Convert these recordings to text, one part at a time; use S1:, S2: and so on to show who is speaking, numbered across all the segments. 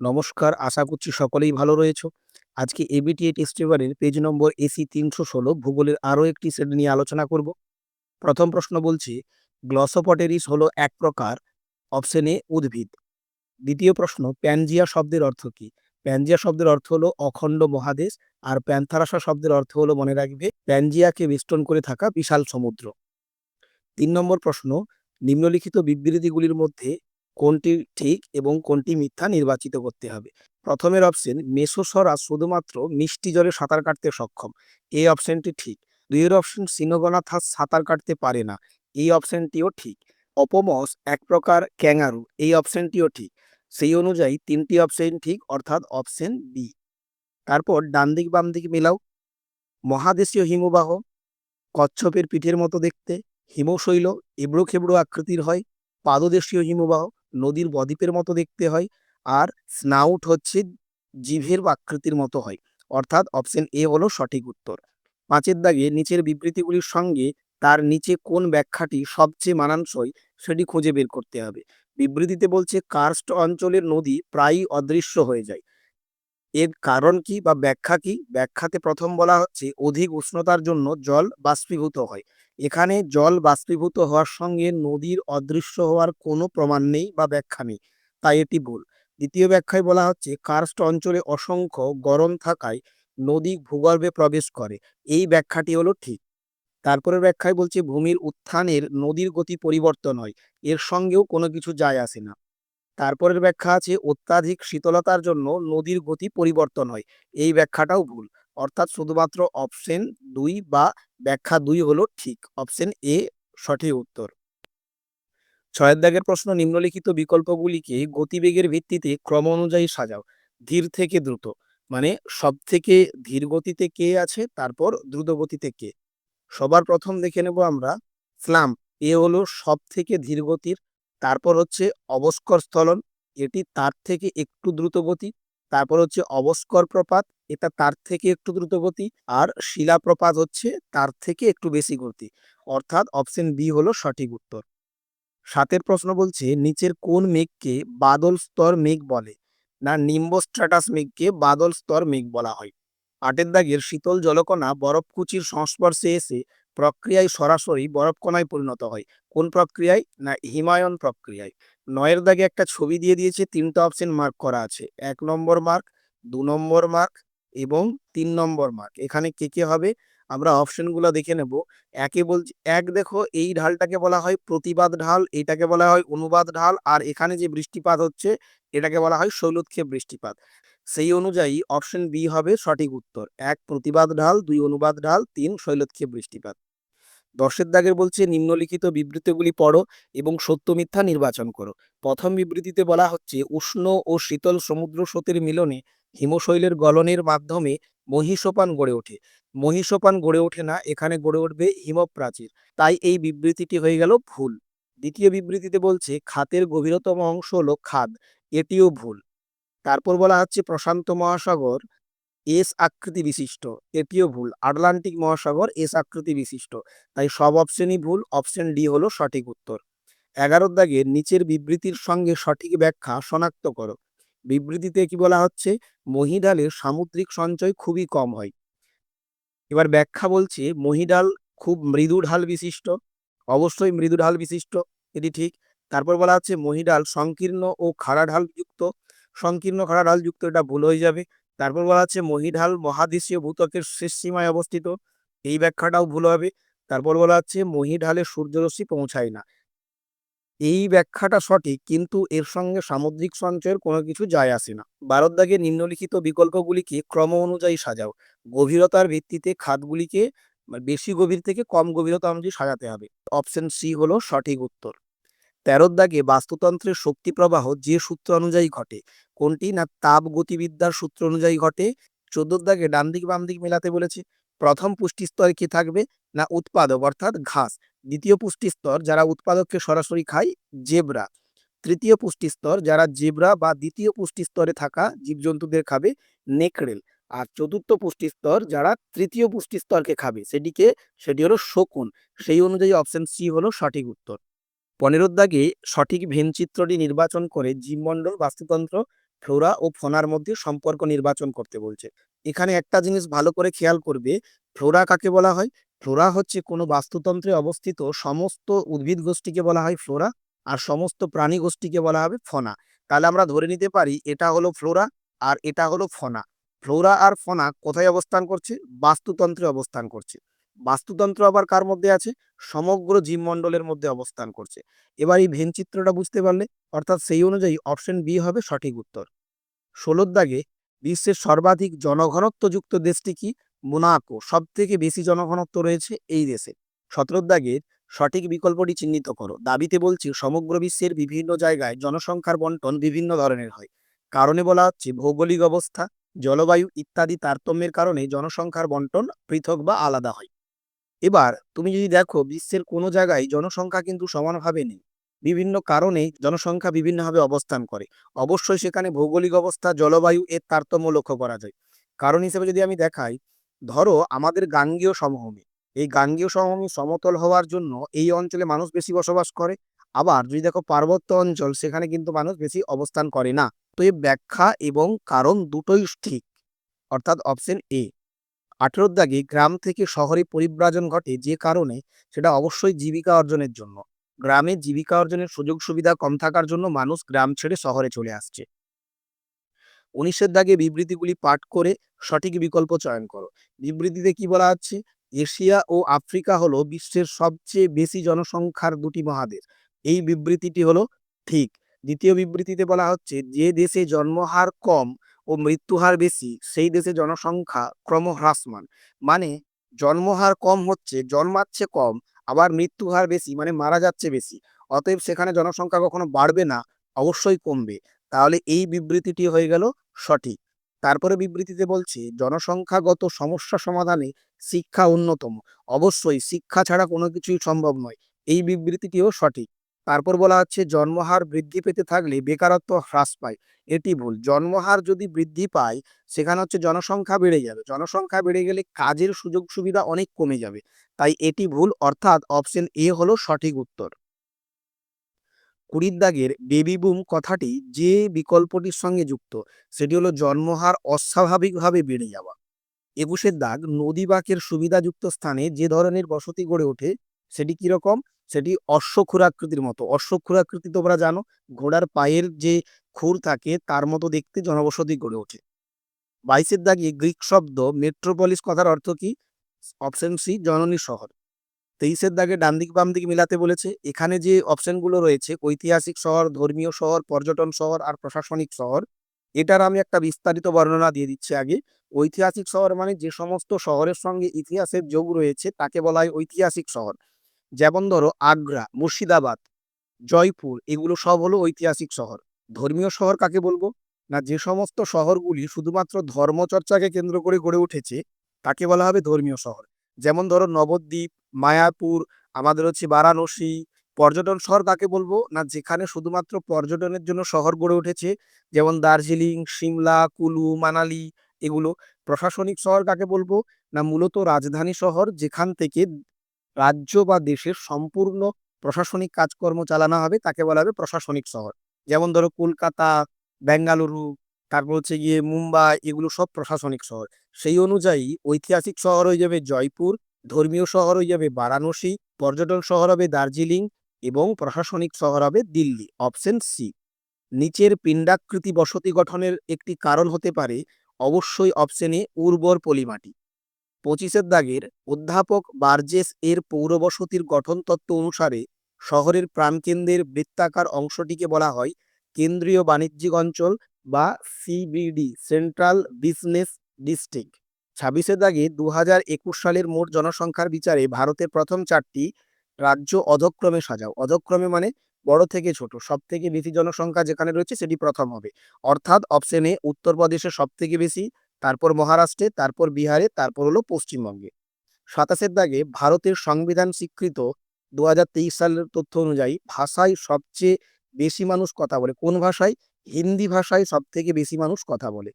S1: নমস্কার, আশা করছি সকলেই ভালো রয়েছো। আজকে এবিটিএ টেস্ট পেপারের পেজ নম্বর এসি ৩১৬ ভূগোলের আরও একটি সেট নিয়ে আলোচনা করব। প্রথম প্রশ্ন বলছে গ্লসোপটেরিস হলো এক প্রকার অপশন এ উদ্ভিদ। দ্বিতীয় প্রশ্ন প্যানজিয়া শব্দের অর্থ কী? প্যানজিয়া শব্দের অর্থ হলো অখণ্ড মহাদেশ আর প্যান্থারাসা শব্দের অর্থ হলো মনে রাখবে প্যানজিয়াকে বেষ্টন করে থাকা বিশাল সমুদ্র। তিন নম্বর প্রশ্ন নিম্নলিখিত বিবৃতিগুলির মধ্যে কোনটি ঠিক এবং কোনটি মিথ্যা নির্বাচিত করতে হবে। প্রথমের অপশন মেসোসরা শুধুমাত্র মিষ্টি জলে সাঁতার কাটতে সক্ষম। এই অপশনটি ঠিক। দুইয়ের অপশন সিনোগনাথাস সাঁতার কাটতে পারে না। এই অপশনটিও ঠিক। অপমস এক প্রকার ক্যাঙ্গারু। এই অপশনটিও ঠিক। সেই অনুযায়ী তিনটি অপশন ঠিক অর্থাৎ অপশন বি তারপর ডান দিক বাম দিক মেলাও। মহাদেশীয় হিমবাহ। কচ্ছপের পিঠের মতো দেখতে। হিমশৈল। এবড়ো খেবড়ো আকৃতির হয়। পাদদেশীয় হিমবাহ। নদীর বদ্বীপের মতো দেখতে হয় আর স্নাউট হচ্ছে জিভের আকৃতির মতো হয়। অর্থাৎ অপশন এ হলো সঠিক উত্তর। পাঁচের দাগে নিচের বিবৃতিগুলির সঙ্গে তার নিচে কোন ব্যাখ্যাটি সবচেয়ে মানানসই সেটি খুঁজে বের করতে হবে। বিবৃতিতে বলছে, কার্স্ট অঞ্চলের নদী প্রায়ই অদৃশ্য হয়ে যায়। এর কারণ কি বা ব্যাখ্যা কি? ব্যাখ্যাতে প্রথম বলা হচ্ছে, অধিক উষ্ণতার জন্য জল বাষ্পীভূত হয়। এখানে জল বাষ্পীভূত হওয়ার সঙ্গে নদীর অদৃশ্য হওয়ার কোনো প্রমাণ নেই বা ব্যাখ্যা নেই। তাই এটি ভুল। দ্বিতীয় ব্যাখ্যায় বলা হচ্ছে, কার্স্ট অঞ্চলে অসংখ্য গরম থাকায় নদী ভূগর্ভে প্রবেশ করে। এই ব্যাখ্যাটি হলো ঠিক। তারপরের ব্যাখ্যায় বলছে, ভূমির উত্থানের নদীর গতি পরিবর্তন হয়, এর সঙ্গেও কোনো কিছু যায় আসে না। তারপরের ব্যাখ্যা আছে, অত্যাধিক শীতলতার জন্য নদীর গতি পরিবর্তন হয়। এই ব্যাখ্যাটাও ভুল। অর্থাৎ শুধুমাত্র অপশন দুই বা ব্যাখ্যা দুই হলো ঠিক অপশন এ সঠিক উত্তর। ছয়ের দাগের প্রশ্ন, নিম্নলিখিত বিকল্পগুলিকে গতিবেগের ভিত্তিতে ক্রম অনুযায়ী সাজাও। ধীর থেকে দ্রুত মানে সব থেকে ধীর গতিতে কে আছে, তারপর দ্রুত গতিতে কে। সবার প্রথম দেখে নেব আমরা, স্লাম, এ হলো সব থেকে ধীর গতির, তারপর হচ্ছে অবস্কর স্থলন, এটি তার থেকে একটু দ্রুত গতি তারপর হচ্ছে অবস্কর প্রপাত, এটা তার থেকে একটু দ্রুত গতি, আর শিলা প্রপাত হচ্ছে তার থেকে একটু বেশি গতি। অর্থাৎ অপশন বি হলো সঠিক উত্তর। সাতের প্রশ্ন বলছে, নিচের কোন মেঘকে বাদল স্তর মেঘ বলে? না নিম্বস্ট্র্যাটাস মেঘকে বাদল স্তর মেঘ বলা হয়। আটের দাগের শীতল জলকণা বরফকুচির সংস্পর্শে এসে প্রক্রিয়ায় সরাসরি বরফকণায় পরিণত হয়। কোন প্রক্রিয়ায়? না, হিমায়ন প্রক্রিয়ায়। নয়ের দাগে একটা ছবি দিয়ে দিয়েছে, তিনটা অপশন মার্ক করা আছে। এক নম্বর মার্ক দু নম্বর মার্ক এবং তিন নম্বর মার্ক এখানে কে কে হবে? আমরা অপশনগুলো দেখে নেব। একে বলছি এক দেখো, এই ঢালটাকে বলা হয় প্রতিবাদ ঢাল, এটাকে বলা হয় অনুবাদ ঢাল, আর এখানে যে বৃষ্টিপাত হচ্ছে, এটাকে বলা হয় শৈলোৎক্ষেপ বৃষ্টিপাত। সেই অনুযায়ী অপশন বি হবে সঠিক উত্তর। এক প্রতিবাদ ঢাল, দুই অনুবাদ ঢাল, তিন শৈলোৎক্ষেপ বৃষ্টিপাত। দশের দাগের বলছে, নিম্নলিখিত বিবৃতিগুলি পড়ো এবং সত্য মিথ্যা নির্বাচন করো। প্রথম বিবৃতিতে বলা হচ্ছে, উষ্ণ ও শীতল সমুদ্র স্রোতের মিলনে হিমশৈলের গলনের মাধ্যমে মহিষোপান গড়ে ওঠে। মহিষোপান গড়ে ওঠে না, এখানে গড়ে উঠবে হিমপ্রাচীর। তাই এই বিবৃতিটি হয়ে গেল ভুল। দ্বিতীয় বিবৃতিতে বলছে, খাতের গভীরতম অংশ হলো খাদ, এটিও ভুল। তারপর বলা হচ্ছে, প্রশান্ত মহাসাগর এস আকৃতি বিশিষ্ট। এটিও ভুল। আটলান্টিক মহাসাগর এস আকৃতি বিশিষ্ট। তাই সব অপশনই ভুল। অপশন ডি হলো সঠিক উত্তর। এগারোর দাগে নিচের বিবৃতির সঙ্গে সঠিক ব্যাখ্যা শনাক্ত করো। বিবৃতিতে কি বলা হচ্ছে? মহিডালের সামুদ্রিক সঞ্চয় খুবই কম হয়। এবার ব্যাখ্যা বলছে, মহিডাল খুব মৃদু ঢাল বিশিষ্ট। অবশ্যই মৃদু ঢাল বিশিষ্ট, এটি ঠিক। তারপর বলা হচ্ছে, মহিডাল সংকীর্ণ ও খাড়া ঢাল যুক্ত। সংকীর্ণ খাড়া ঢাল যুক্ত, এটা ভুল হয়ে যাবে। তারপর বলা হচ্ছে মহিঢাল মহাদেশীয় ভূতকের শেষ সীমায় অবস্থিত। এই ব্যাখ্যাটাও ভুল হবে। তারপর বলা হচ্ছে মহিঢালে সূর্যরশ্মি পৌঁছায় না। এই ব্যাখ্যাটা সঠিক, কিন্তু এর সঙ্গে সামুদ্রিক সঞ্চয়ের কোনো কিছু যায় আসে না। ভারত নিম্নলিখিত বিকল্পগুলিকে ক্রম অনুযায়ী সাজাও। গভীরতার ভিত্তিতে খাতগুলিকে বেশি গভীর থেকে কম গভীরতা অনুযায়ী সাজাতে হবে। অপশন সি হলো সঠিক উত্তর। তেরোর দাগে বাস্তুতন্ত্রের শক্তি প্রবাহ যে সূত্র অনুযায়ী ঘটে কোনটি না তাপ গতিবিদ্যার সূত্র অনুযায়ী ঘটে? চোদ্দোর দাগে ডান দিক বাম দিক মেলাতে বলেছে, প্রথম পুষ্টি স্তরে কি থাকবে? না উৎপাদক, অর্থাৎ ঘাস। দ্বিতীয় পুষ্টি স্তর যারা উৎপাদককে সরাসরি খায়, জেব্রা। তৃতীয় পুষ্টি স্তর যারা জেব্রা বা দ্বিতীয় পুষ্টি স্তরে থাকা জীবজন্তুদের খাবে, নেকড়েল। আর চতুর্থ পুষ্টি স্তর যারা তৃতীয় পুষ্টি স্তরকে খাবে, সেটিকে, সেটি হলো শকুন। সেই অনুযায়ী অপশন সি হলো সঠিক উত্তর। পনেরোর দাগে সঠিক ভেনচিত্রটি নির্বাচন করে জীবমণ্ডল, বাস্তুতন্ত্র ফ্লোরা ও ফনার মধ্যে সম্পর্ক নির্বাচন করতে বলছে। এখানে একটা জিনিস ভালো করে খেয়াল করবে ফ্লোরা কাকে বলা হয়? ফ্লোরা হচ্ছে কোনো বাস্তুতন্ত্রে অবস্থিত সমস্ত উদ্ভিদ গোষ্ঠীকে বলা হয় ফ্লোরা আর সমস্ত প্রাণী গোষ্ঠীকে বলা হবে ফনা। তাহলে আমরা ধরে নিতে পারি এটা হলো ফ্লোরা আর এটা হলো ফনা। ফ্লোরা আর ফনা কোথায় অবস্থান করছে? বাস্তুতন্ত্রে অবস্থান করছে। বাস্তুতন্ত্র আবার কার মধ্যে আছে? সমগ্র জীবমণ্ডলের মধ্যে অবস্থান করছে। এবার এই ভেন চিত্রটা বুঝতে পারলে, অর্থাৎ সেই অনুযায়ী অপশন বি হবে সঠিক উত্তর। ষোলোর দাগে বিশ্বের সর্বাধিক জনঘনত্বযুক্ত দেশটি কি? মোনাকো সব থেকে বেশি জনঘনত্ব রয়েছে এই দেশে। সতেরোর দাগের সঠিক বিকল্পটি চিহ্নিত করো। দাবিতে বলছি, সমগ্র বিশ্বের বিভিন্ন জায়গায় জনসংখ্যার বন্টন বিভিন্ন ধরনের হয়। কারণে বলা হচ্ছে, ভৌগোলিক অবস্থা, জলবায়ু ইত্যাদি তারতম্যের কারণে জনসংখ্যার বন্টন পৃথক বা আলাদা হয়। এবার তুমি যদি দেখো বিশ্বের কোনো জায়গায় জনসংখ্যা কিন্তু সমানভাবে নেই। বিভিন্ন কারণে জনসংখ্যা বিভিন্নভাবে অবস্থান করে। অবশ্যই সেখানে ভৌগোলিক অবস্থা, জলবায়ু এর তারতম্য লক্ষ্য করা যায়। কারণ হিসেবে যদি আমি দেখাই, ধরো আমাদের গাঙ্গীয় সমভূমি। এই গাঙ্গীয় সমভূমি সমতল হওয়ার জন্য এই অঞ্চলে মানুষ বেশি বসবাস করে। আবার যদি দেখো পার্বত্য অঞ্চল, সেখানে কিন্তু মানুষ বেশি অবস্থান করে না। তো এই ব্যাখ্যা এবং কারণ দুটোই ঠিক। অর্থাৎ অপশন এ আঠেরোর দাগে গ্রাম থেকে শহরে পরিব্রাজন ঘটে যে কারণে সেটা অবশ্যই জীবিকা অর্জনের জন্য। গ্রামে জীবিকা অর্জনের সুযোগ সুবিধা কম থাকার জন্য মানুষ গ্রাম ছেড়ে শহরে চলে আসছে। উনিশের দাগে বিবৃতিগুলি পাঠ করে সঠিক বিকল্প চয়ন করো। বিবৃতিতে কি বলা হচ্ছে এশিয়া ও আফ্রিকা হলো বিশ্বের সবচেয়ে বেশি জনসংখ্যার দুটি মহাদেশ। এই বিবৃতিটি হলো ঠিক। দ্বিতীয় বিবৃতিতে বলা হচ্ছে, যে দেশে জন্মহার কম ও মৃত্যুহার বেশি, সেই দেশে জনসংখ্যা ক্রমহ্রাসমান। মানে জন্মহার কম হচ্ছে, জন্মাচ্ছে কম, আবার মৃত্যুহার বেশি মানে মারা যাচ্ছে বেশি। অতএব সেখানে জনসংখ্যা কখনো বাড়বে না, অবশ্যই কমবে। তাহলে এই বিবৃতিটি হয়ে গেল সঠিক। তারপরে বিবৃতিতে বলছে, জনসংখ্যাগত সমস্যা সমাধানে শিক্ষা অন্যতম। অবশ্যই শিক্ষা ছাড়া কোনো কিছুই সম্ভব নয়। এই বিবৃতিটিও সঠিক। তারপর বলা হচ্ছে জন্মহার বৃদ্ধি পেতে থাকলে বেকারত্ব হ্রাস পায়। এটি ভুল। জন্মহার যদি বৃদ্ধি পায়, সেখানে হচ্ছে জনসংখ্যা বেড়ে যাবে। জনসংখ্যা বেড়ে গেলে কাজের সুযোগ সুবিধা অনেক কমে যাবে। তাই এটি ভুল, অর্থাৎ অপশন এ হলো সঠিক উত্তর। কুড়ির দাগের বেবি বুম কথাটি যে বিকল্পটির সঙ্গে যুক্ত, সেটি হলো জন্মহার অস্বাভাবিকভাবে বেড়ে যাওয়া। একুশের দাগ, নদী বাঁকের সুবিধাযুক্ত স্থানে যে ধরনের বসতি গড়ে ওঠে, সেটি কীরকম? সেটি অশ্বক্ষুরাকৃতির মতো। অশ্বক্ষুরাকৃতি তোমরা জানো, ঘোড়ার পায়ের যে খুর থাকে, তার মতো দেখতে জনবসতি গড়ে ওঠে। বাইশের দাগে গ্রিক শব্দ মেট্রোপলিস কথার অর্থ কি? অপশন সি, জননী শহর। তেইশের দাগে ডান দিক বাম দিক মিলাতে বলেছে, এখানে যে অপশনগুলো রয়েছে, ঐতিহাসিক শহর, ধর্মীয় শহর, পর্যটন শহর আর প্রশাসনিক শহর, এটার আমি একটা বিস্তারিত বর্ণনা দিয়ে দিচ্ছি আগে। ঐতিহাসিক শহর মানে যে সমস্ত শহরের সঙ্গে ইতিহাসের যোগ রয়েছে, তাকে বলা হয় ঐতিহাসিক শহর। যেমন ধরো আগ্রা, মুর্শিদাবাদ, জয়পুর, এগুলো সব হলো ঐতিহাসিক শহর। ধর্মীয় শহর কাকে বলব? না, যে সমস্ত শহরগুলি শুধুমাত্র ধর্মচর্চাকে কেন্দ্র করে গড়ে উঠেছে, তাকে বলা হবে ধর্মীয় শহর। যেমন ধরো নবদ্বীপ, মায়াপুর, আমাদের হচ্ছে বারাণসী, পর্যটন শহর কাকে বলব? না, যেখানে শুধুমাত্র পর্যটনের জন্য শহর গড়ে উঠেছে, যেমন দার্জিলিং, সিমলা, কুলু, মানালি, এগুলো। প্রশাসনিক শহর কাকে বলব? না, মূলত রাজধানী শহর যেখান থেকে রাজ্য বা দেশের সম্পূর্ণ প্রশাসনিক কাজকর্ম চালানো হবে, তাকে বলা হবে প্রশাসনিক শহর। যেমন ধরো কলকাতা, বেঙ্গালুরু, তারপর হচ্ছে গিয়ে মুম্বাই, এগুলো সব প্রশাসনিক শহর। সেই অনুযায়ী ঐতিহাসিক শহর হয়ে যাবে জয়পুর, ধর্মীয় শহর হয়ে যাবে বারাণসী, পর্যটন শহর হবে দার্জিলিং এবং প্রশাসনিক শহর হবে দিল্লি, অপশন সি নিচের পিণ্ডাকৃতি বসতি গঠনের একটি কারণ হতে পারে অবশ্যই অপশনে উর্বর পলিমাটি। পঁচিশের দাগের অধ্যাপক বার্জেস এর পৌরবসতির গঠন তত্ত্ব অনুসারে শহরের প্রাণকেন্দ্রের বৃত্তাকার অংশটিকে বলা হয় কেন্দ্রীয় বাণিজ্যিক অঞ্চল বা সিবিডি সেন্ট্রাল বিজনেস ডিস্ট্রিক্ট। ছাব্বিশের দাগে দু হাজার একুশ সালের মোট জনসংখ্যার বিচারে ভারতের প্রথম চারটি রাজ্য অধক্রমে সাজাও। অধক্রমে মানে বড় থেকে ছোট সব থেকে বেশি জনসংখ্যা যেখানে রয়েছে সেটি প্রথম হবে। অর্থাৎ অপশনে উত্তরপ্রদেশে সব থেকে বেশি তারপর মহারাষ্ট্রে, তারপর বিহারে, তারপর হলো পশ্চিমবঙ্গে। সাতাশের দাগে ভারতের সংবিধান স্বীকৃত দু হাজার তেইশ সালের তথ্য অনুযায়ী ভাষায় সবচেয়ে বেশি মানুষ কথা বলে। কোন ভাষায়? হিন্দি ভাষায় সব থেকে বেশি মানুষ কথা বলে।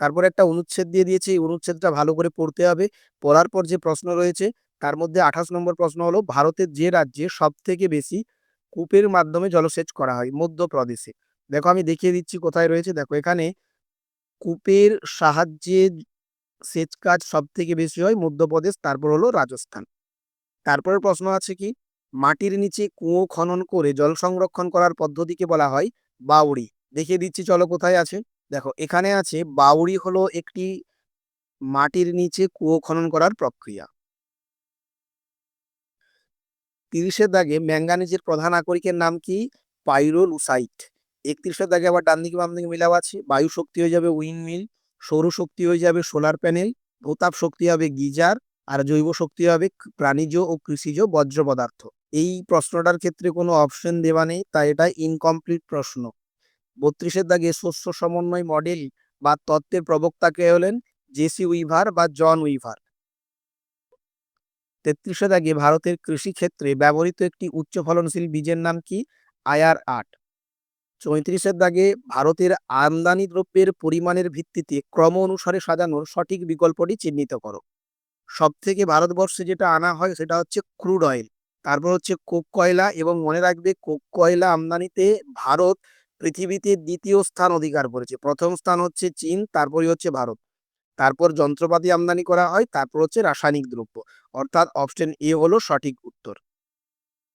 S1: তারপর একটা অনুচ্ছেদ দিয়ে দিয়েছে, এই অনুচ্ছেদটা ভালো করে পড়তে হবে। পড়ার পর যে প্রশ্ন রয়েছে, তার মধ্যে আঠাশ নম্বর প্রশ্ন হলো, ভারতের যে রাজ্যে সব থেকে বেশি কূপের মাধ্যমে জলসেচ করা হয়? মধ্যপ্রদেশে। দেখো আমি দেখিয়ে দিচ্ছি কোথায় রয়েছে। দেখো এখানে কূপের সাহায্যে সেচ কাজ সব থেকে বেশি হয় মধ্যপ্রদেশ, তারপর হলো রাজস্থান। তারপরের প্রশ্ন আছে কি? মাটির নিচে কুয়ো খনন করে জল সংরক্ষণ করার পদ্ধতিকে বলা হয় বাউড়ি। দেখিয়ে দিচ্ছি, চলো কোথায় আছে? দেখো, এখানে আছে বাউড়ি হলো একটি মাটির নিচে কুয়ো খনন করার প্রক্রিয়া। তিরিশের দাগে ম্যাঙ্গানিজের প্রধান আকরিকের নাম কি? পাইরোলুসাইট। একত্রিশের দাগে আবার ডান দিকে বাম দিকে মিলাও আছে। বায়ু শক্তি হয়ে যাবে উইন্ডমিল সৌরশক্তি হয়ে যাবে সোলার প্যানেল ভূতাপ শক্তি হবে গিজার, আর জৈব শক্তি হবে প্রাণীজ ও কৃষিজ বজ্র পদার্থ। এই প্রশ্নটার ক্ষেত্রে কোনো অপশন দেওয়া নেই, তাই এটা ইনকমপ্লিট প্রশ্ন। বত্রিশের দাগে শস্য সমন্বয় মডেল বা তত্ত্বের প্রবক্তাকে হলেন? জেসি উইভার বা জন উইভার। তেত্রিশে দাগে ভারতের কৃষি ক্ষেত্রে ব্যবহৃত একটি উচ্চ ফলনশীল বীজের নাম কি? আয়ার আট। চৌত্রিশের দাগে ভারতের আমদানি দ্রব্যের পরিমাণের ভিত্তিতে ক্রম অনুসারে সাজানোর সঠিক বিকল্পটি চিহ্নিত করো। সব থেকে ভারতবর্ষে যেটা আনা হয় সেটা হচ্ছে ক্রুড অয়েল। তারপর হচ্ছে কোক কয়লা এবং মনে রাখবে কোক কয়লা আমদানিতে ভারত পৃথিবীতে দ্বিতীয় স্থান অধিকার করেছে। প্রথম স্থান হচ্ছে চীন, তারপরই হচ্ছে ভারত। তারপর যন্ত্রপাতি আমদানি করা হয়, তারপর হচ্ছে রাসায়নিক দ্রব্য। অর্থাৎ অপশন এ হলো সঠিক উত্তর।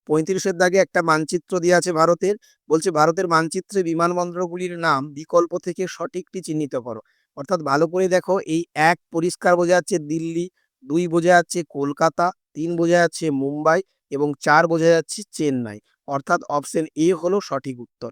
S1: পঁয়ত্রিশের দাগে একটা মানচিত্র দেওয়া আছে ভারতের। বলছে, ভারতের মানচিত্রে বিমানবন্দরগুলির নাম বিকল্প থেকে সঠিকটি চিহ্নিত করো। অর্থাৎ ভালো করে দেখো, এই এক পরিষ্কার বোঝা যাচ্ছে দিল্লি, দুই বোঝা যাচ্ছে কলকাতা, তিন বোঝা যাচ্ছে মুম্বাই এবং চার বোঝা যাচ্ছে চেন্নাই। অর্থাৎ অপশন এ হলো সঠিক উত্তর।